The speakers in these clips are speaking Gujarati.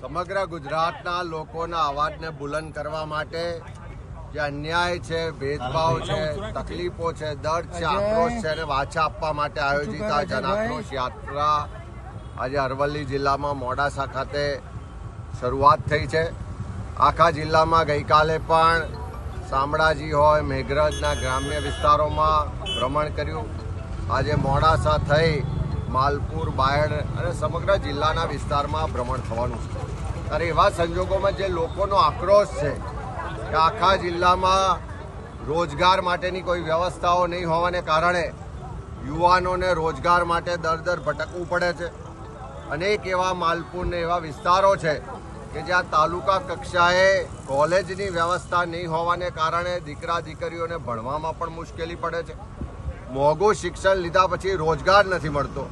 સમગ્ર ગુજરાતના લોકોના અવાજને બુલંદ કરવા માટે જે અન્યાય છે ભેદભાવ છે તકલીફો છે દર્દ છે આક્રોશ છે એને વાચા આપવા માટે આયોજિત આ જન આક્રોશ યાત્રા આજે અરવલ્લી જિલ્લામાં મોડાસા ખાતે શરૂઆત થઈ છે. આખા જિલ્લામાં ગઈકાલે પણ શામળાજી હોય મેઘરજના ગ્રામ્ય વિસ્તારોમાં ભ્રમણ કર્યું. આજે મોડાસા થઈ માલપુર બાયડ અને સમગ્ર જિલ્લાના વિસ્તારમાં ભ્રમણ થવાનું છે. ત્યારે એવા સંજોગોમાં જે લોકોનો આક્રોશ છે કે આખા જિલ્લામાં રોજગાર માટેની કોઈ વ્યવસ્થાઓ નહીં હોવાને કારણે યુવાનોને રોજગાર માટે દર દર ભટકવું પડે છે. અનેક એવા માલપુરને એવા વિસ્તારો છે કે જ્યાં તાલુકા કક્ષાએ કોલેજની વ્યવસ્થા નહીં હોવાને કારણે દીકરા દીકરીઓને ભણવામાં પણ મુશ્કેલી પડે છે. મોંઘું શિક્ષણ લીધા પછી રોજગાર નથી મળતો.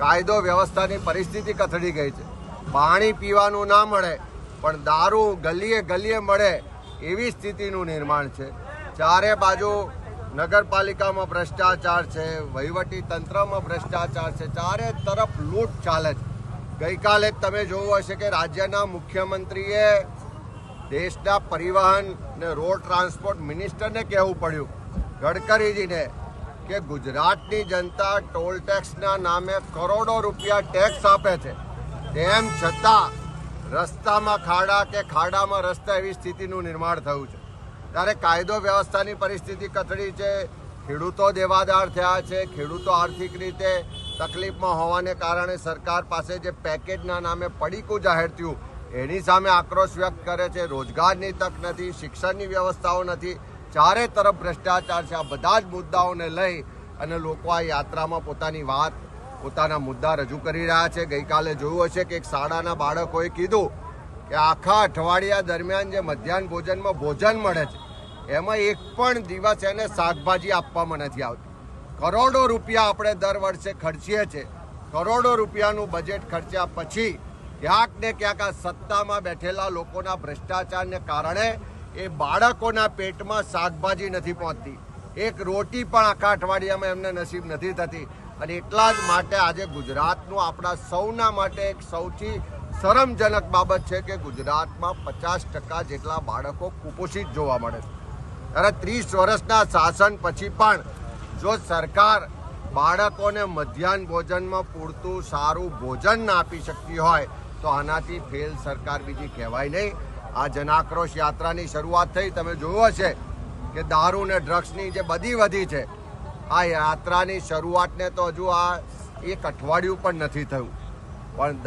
કાયદો વ્યવસ્થાની પરિસ્થિતિ કથળી ગઈ છે. પાણી પીવાનું ના મળે, પણ દારૂ ગલીએ ગલીએ મળે એવી સ્થિતિનું નિર્માણ છે. ચારે બાજુ નગરપાલિકામાં ભ્રષ્ટાચાર છે, વહીવટી તંત્રમાં ભ્રષ્ટાચાર છે, ચારે તરફ લૂંટ ચાલે છે. ગઈકાલે તમે જોવું હશે કે રાજ્યના મુખ્યમંત્રીએ દેશના પરિવહન ને રોડ ટ્રાન્સપોર્ટ મિનિસ્ટરને કહેવું પડ્યું, ગડકરીજીને, કે ગુજરાતની જનતા ટોલ ટેક્સના નામે કરોડો રૂપિયા ટેક્સ આપે છે. તેમ છતાં રસ્તામાં ખાડા કે ખાડામાં રસ્તા એવી સ્થિતિનું નિર્માણ થયું છે. ત્યારે કાયદો વ્યવસ્થાની પરિસ્થિતિ કથળી છે, ખેડૂતો દેવાદાર થયા છે, ખેડૂતો આર્થિક રીતે તકલીફમાં હોવાને કારણે સરકાર પાસે જે પેકેજના નામે પડીકું જાહેર થયું, એની સામે આક્રોશ વ્યક્ત કરે છે. રોજગારની તક નથી, શિક્ષણની વ્યવસ્થાઓ નથી, ચારે તરફ ભ્રષ્ટાચાર છે. આ બધા જ મુદ્દાઓને લઈ અને લોકો આ યાત્રામાં પોતાની વાત પોતાના મુદ્દા રજૂ કરી રહ્યા છે. ગઈકાલે જોયું હશે કે એક શાળાના બાળકોએ કીધું કે આખા અઠવાડિયા દરમિયાન જે મધ્યાહન ભોજનમાં ભોજન મળે છે, એમાં એક પણ દિવસ એને શાકભાજી આપવામાં નથી આવતી. કરોડો રૂપિયા આપણે દર વર્ષે ખર્ચીએ છીએ. કરોડો રૂપિયાનું બજેટ ખર્ચ્યા પછી ક્યાંક ને ક્યાંક આ સત્તામાં બેઠેલા લોકોના ભ્રષ્ટાચારને કારણે એ બાળકોના પેટમાં શાકભાજી નથી પહોંચતી. એક રોટી પણ આખા અઠવાડિયામાં એમને નસીબ નથી થતી. અને એટલા જ માટે આજે ગુજરાતનું આપણા સૌના માટે એક સૌથી શરમજનક બાબત છે કે ગુજરાતમાં પચાસ ટકા જેટલા બાળકો કુપોષિત જોવા મળે છે. ત્યારે ત્રીસ વર્ષના શાસન પછી પણ જો સરકાર બાળકોને મધ્યાહન ભોજનમાં પૂરતું સારું ભોજન ના આપી શકતી હોય, તો આનાથી ફેલ સરકાર બીજી કહેવાય નહીં. આ જનાક્રોશ યાત્રાની શરૂઆત થઈ. તમે જોયું હશે કે દારૂ ને ડ્રગ્સની જે બધી વધી છે આ યાત્રાની શરૂઆતને તો હજુ આ એક અઠવાડિયું પણ નથી થયું. પણ